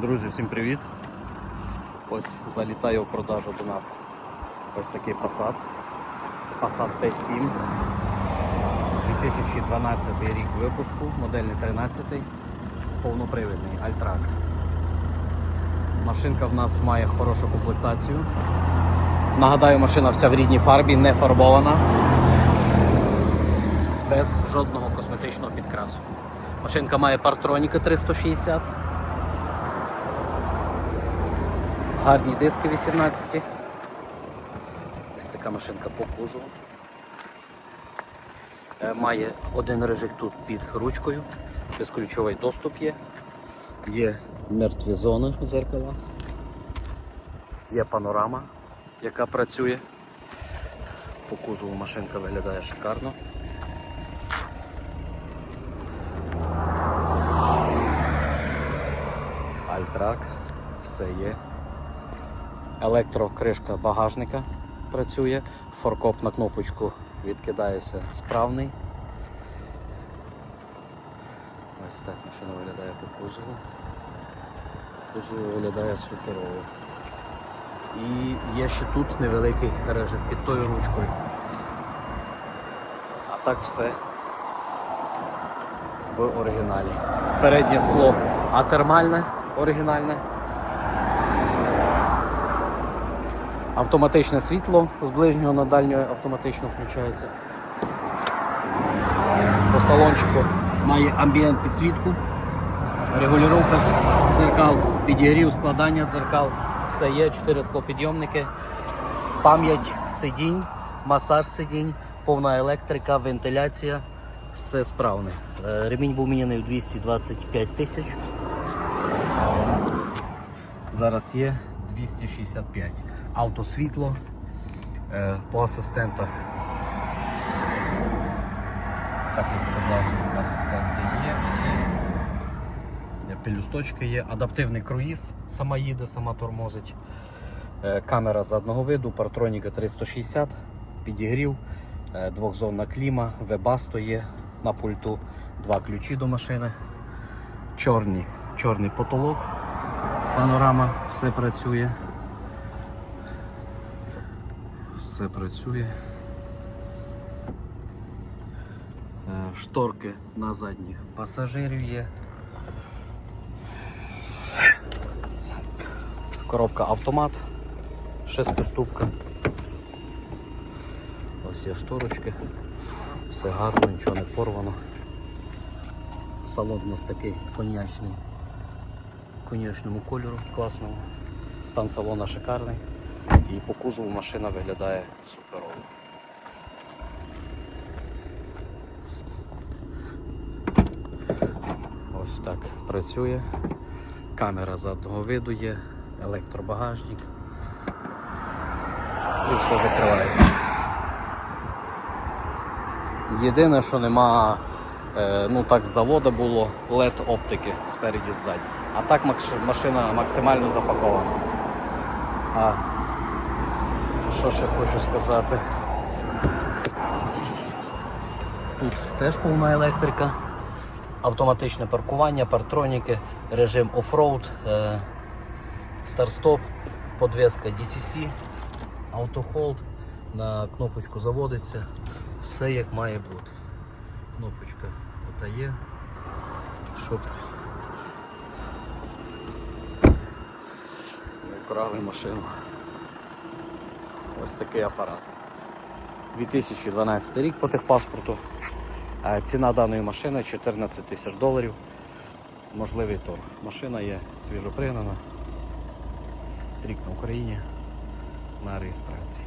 Друзі, всім привіт! Ось залітає у продажу до нас ось такий Passat. Passat P7. 2012 рік випуску, модельний 13, повнопривідний Альтрак. Машинка в нас має хорошу комплектацію. Нагадаю, машина вся в рідній фарбі, не фарбована, без жодного косметичного підкрасу. Машинка має партроніки 360. Гарні диски 18. Ось така машинка по кузову. Е, Має один режик тут під ручкою, безключовий доступ є. Є мертві зони в дзеркалах. Є панорама, яка працює. По кузову машинка виглядає шикарно. Альтрак, все є. Електрокришка багажника працює, форкоп на кнопочку відкидається справний. Ось так машина виглядає по кузову. Кузов виглядає суперово. І є ще тут невеликий режим під тою ручкою. А так все в оригіналі. Переднє скло атермальне, оригінальне. Автоматичне світло з ближнього на дальнього автоматично включається. По салончику має амбієнт підсвітку, регулювання дзеркал, підігрів, складання дзеркал, все є, 4 склопідйомники, пам'ять сидінь, масаж сидінь, повна електрика, вентиляція, все справне. Е, Ремінь був міняний в 225 тисяч. Зараз є 265. Автосвітло е, по асистентах. Так як сказав, асистенти є всі. Е, Пелюсточки є, адаптивний круїз, сама їде, сама тормозить. Е, Камера заднього виду, партроніка 360, підігрів, двохзонна кліма, вебасто є на пульту, два ключі до машини, чорний, чорний потолок, панорама, все працює. Все працює. Е, Шторки на задніх пасажирів є. Коробка автомат, шестиступка. Ось є шторочки. Все гарно, нічого не порвано. Салон у нас такий коньячний, коньячному кольору класному. Стан салона шикарний. І по кузову машина виглядає суперово. Ось так працює. Камера заднього виду є, електробагажник. І все закривається. Єдине, що нема, е, ну так з заводу було LED оптики спереді ззаді. А так машина максимально запакована. А що ще хочу сказати? Тут теж повна електрика, автоматичне паркування, партроніки, режим оффроуд, е, старт-стоп, подвеска DCC, автохолд, на кнопочку заводиться, все як має бути. Кнопочка є, щоб не вкрали машину. Ось такий апарат. 2012 рік по техпаспорту. А Ціна даної машини 14 тисяч доларів. Можливий торг. Машина є свіжопригнана. Рік на Україні на реєстрації.